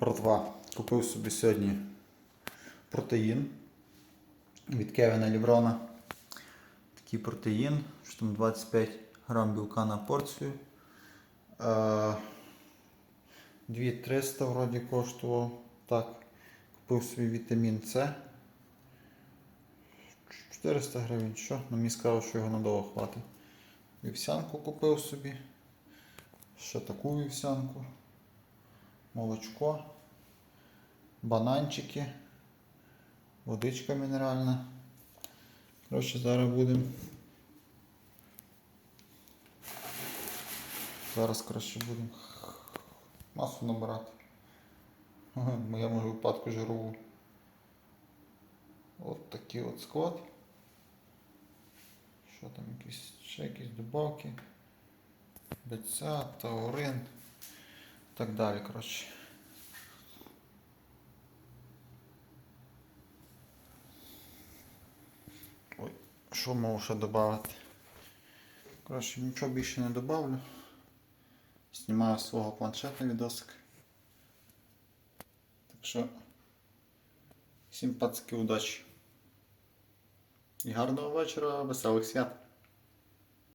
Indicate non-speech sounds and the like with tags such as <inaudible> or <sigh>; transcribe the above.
Братва, купив собі сьогодні протеїн від Кевіна Ліврона. Такий протеїн, що там 25 грам білка на порцію. Е, 2300 вроді коштував. Так. Купив собі вітамін С. 400 гривень, що? Ну, мені сказав, що його надовго хватить. Вівсянку купив собі. Ще таку вівсянку. Молочко. Бананчики. Водичка мінеральна. Коротше, зараз будемо. Зараз краще будемо масу набирати. <laughs> В моєму випадку жирову. От такий от склад. Що там якісь ще якісь добавки. Беця, таурин. Так далі, коротше. Ой, що можу ще додати? Коротше, нічого більше не добавлю. Знімаю свого планшета відосик. Так що всім пацки удачі. І гарного вечора, веселих свят.